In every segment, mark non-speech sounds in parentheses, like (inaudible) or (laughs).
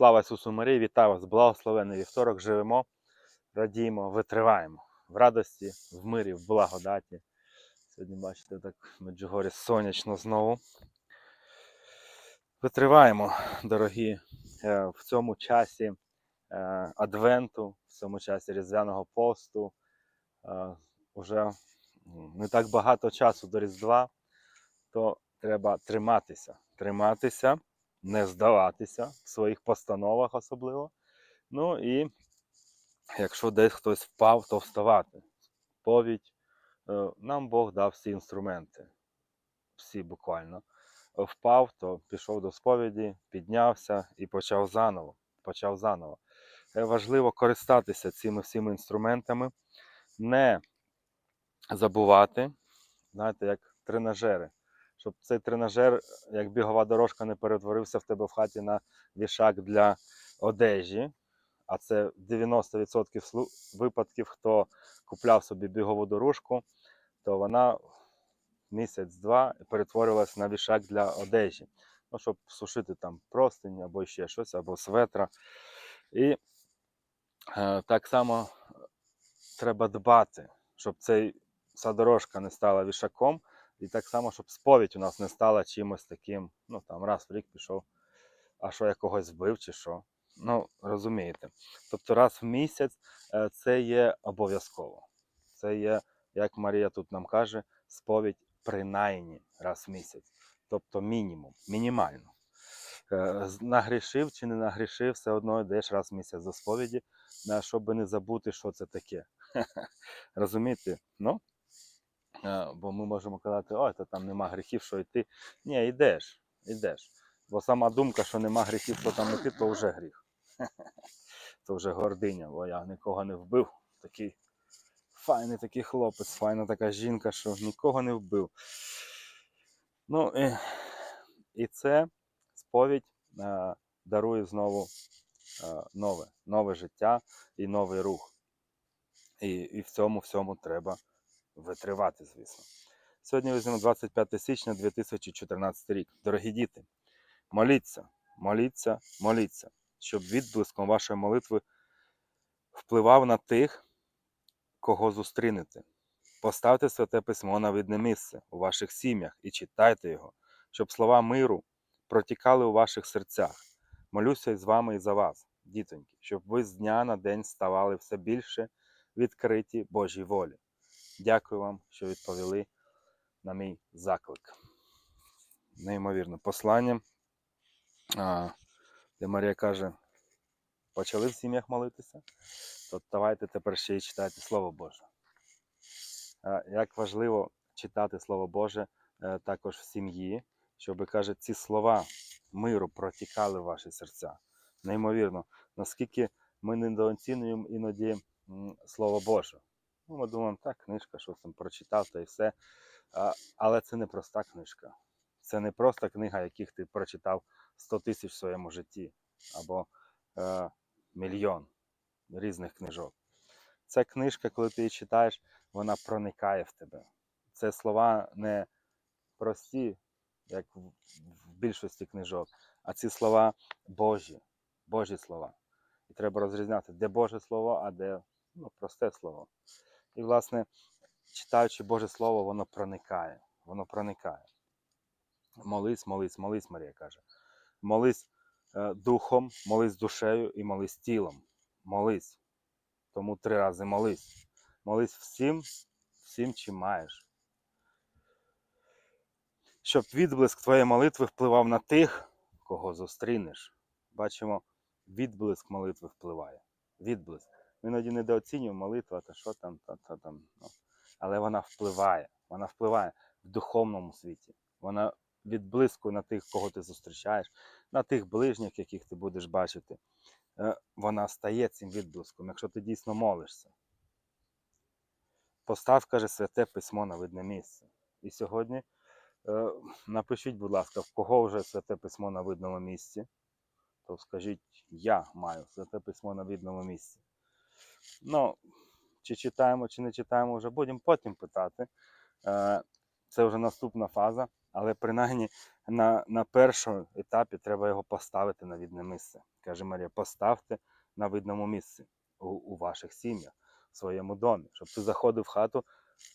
Слава Ісусу Марії, вітаю вас! Благословений вівторок. Живемо, радіємо, витриваємо в радості, в мирі, в благодаті. Сьогодні, бачите, так в Меджугорі сонячно знову. Витриваємо, дорогі, е, в цьому часі е, Адвенту, в цьому часі Різдвяного посту. Е, Уже не так багато часу до Різдва, то треба триматися. Триматися не здаватися в своїх постановах особливо. Ну і якщо десь хтось впав, то вставати. Повідь. Е, Нам Бог дав всі інструменти. Всі буквально. Впав, то пішов до сповіді, піднявся і почав заново. Почав заново. Е, Важливо користатися цими всіми інструментами, не забувати, знаєте, як тренажери щоб цей тренажер, як бігова дорожка, не перетворився в тебе в хаті на вішак для одежі. А це 90% випадків, хто купляв собі бігову дорожку, то вона місяць-два перетворювалася на вішак для одежі. Ну, щоб сушити там простині або ще щось, або светра. І е, так само треба дбати, щоб цей, ця дорожка не стала вішаком. І так само, щоб сповідь у нас не стала чимось таким, ну там раз в рік пішов, а що я когось вбив чи що. Ну, розумієте. Тобто раз в місяць е, це є обов'язково. Це є, як Марія тут нам каже, сповідь принаймні раз в місяць. Тобто мінімум, мінімально. Е, Нагрішив чи не нагрішив, все одно йдеш раз в місяць до сповіді, щоб не забути, що це таке. (laughs) Розумієте? Ну, бо ми можемо казати, ой, то там нема гріхів, що йти. Ні, йдеш, йдеш. Бо сама думка, що нема гріхів, то там йти, то вже гріх. (laughs) То вже гординя, бо я нікого не вбив. Такий файний такий хлопець, файна така жінка, що нікого не вбив. Ну і, і це сповідь е, дарує знову е, нове, нове життя і новий рух. І, і в цьому всьому треба витривати, звісно. Сьогодні візьмемо 25 січня 2014 рік. Дорогі діти, моліться, моліться, моліться, щоб відблиском вашої молитви впливав на тих, кого зустрінете. Поставте святе письмо на видне місце у ваших сім'ях і читайте його, щоб слова миру протікали у ваших серцях. Молюся з вами і за вас, дітоньки, щоб ви з дня на день ставали все більше відкриті Божій волі. Дякую вам, що відповіли на мій заклик. Неймовірне послання, де Марія каже: почали в сім'ях молитися, то давайте тепер ще й читайте Слово Боже. Як важливо читати Слово Боже е, також в сім'ї, щоб каже, ці слова миру протікали в ваші серця. Неймовірно, наскільки ми недооцінюємо іноді Слово Боже. Ну, ми думаємо, так, книжка, що там прочитав, та і все. А, але це не проста книжка. Це не просто книга, яких ти прочитав 100 тисяч в своєму житті, або е, мільйон різних книжок. Це книжка, коли ти її читаєш, вона проникає в тебе. Це слова не прості, як в більшості книжок, а ці слова Божі, Божі слова. І треба розрізняти, де Боже Слово, а де ну, просте слово. І, власне, читаючи Боже Слово, воно проникає. Воно проникає. Молись, молись, молись, Марія каже. Молись е, духом, молись душею і молись тілом. Молись. Тому три рази молись. Молись всім, всім, чим маєш. Щоб відблиск твоєї молитви впливав на тих, кого зустрінеш. Бачимо, відблиск молитви впливає. Відблиск. Іноді недооцінюємо молитву, та що там, та, та, там. Ну. Але вона впливає. Вона впливає в духовному світі. Вона відблискує на тих, кого ти зустрічаєш, на тих ближніх, яких ти будеш бачити. Е, Вона стає цим відблиском, якщо ти дійсно молишся. Постав, каже, святе письмо на видне місце. І сьогодні е, напишіть, будь ласка, в кого вже святе письмо на видному місці, то скажіть, я маю святе письмо на видному місці. Ну, чи читаємо, чи не читаємо, вже будемо потім питати. Е, Це вже наступна фаза, але принаймні на, на першому етапі треба його поставити на відне місце. каже Марія, поставте на видному місці у, у ваших сім'ях, в своєму домі, щоб ти заходив в хату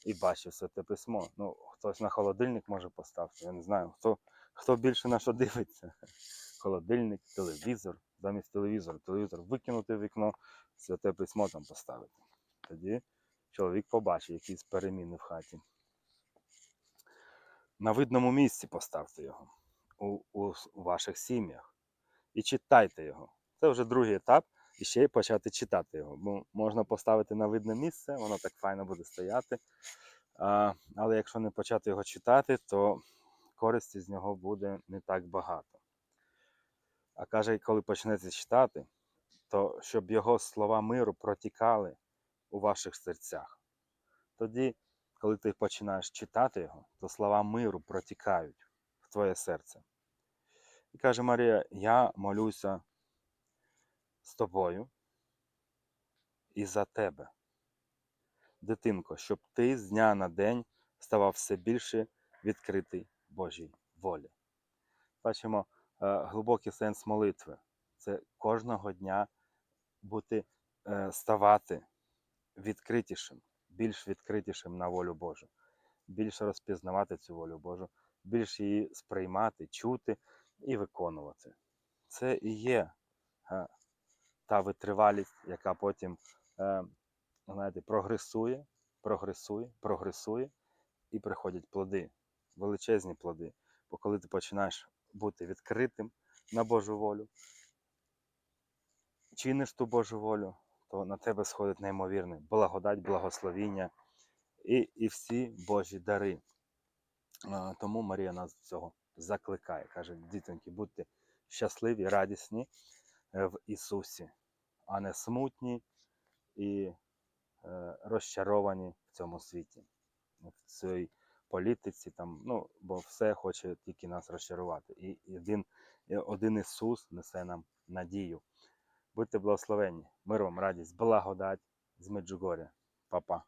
і бачив святе письмо. Ну, хтось на холодильник може поставити, я не знаю, хто, хто більше на що дивиться. (laughs) Холодильник, телевізор, замість телевізора, телевізор викинути в вікно, святе письмо там поставити. Тоді чоловік побачить якісь переміни в хаті. На видному місці поставте його у, у ваших сім'ях і читайте його. Це вже другий етап, і ще й почати читати його. Бо можна поставити на видне місце, воно так файно буде стояти. А, але якщо не почати його читати, то користі з нього буде не так багато. А каже, коли почнете читати, то щоб його слова миру протікали у ваших серцях. Тоді, коли ти починаєш читати його, то слова миру протікають в твоє серце. І каже Марія: Я молюся з тобою і за тебе, дитинко, щоб ти з дня на день ставав все більше відкритий Божій волі. Бачимо глибокий сенс молитви. Це кожного дня бути, е, ставати відкритішим, більш відкритішим на волю Божу, більше розпізнавати цю волю Божу, більше її сприймати, чути і виконувати. Це і є е, та витривалість, яка потім е, знаєте, прогресує, прогресує, прогресує, і приходять плоди, величезні плоди. Бо коли ти починаєш бути відкритим на Божу волю, чиниш ту Божу волю, то на тебе сходить неймовірне благодать, благословіння і, і всі Божі дари. Тому Марія нас цього закликає. Каже, дітоньки, будьте щасливі, радісні е, в Ісусі, а не смутні і е, розчаровані в цьому світі, в цій політиці, там, ну, бо все хоче тільки нас розчарувати. І один, один Ісус несе нам надію. Будьте благословенні, мир вам, радість, благодать з Меджугоря. Па-па.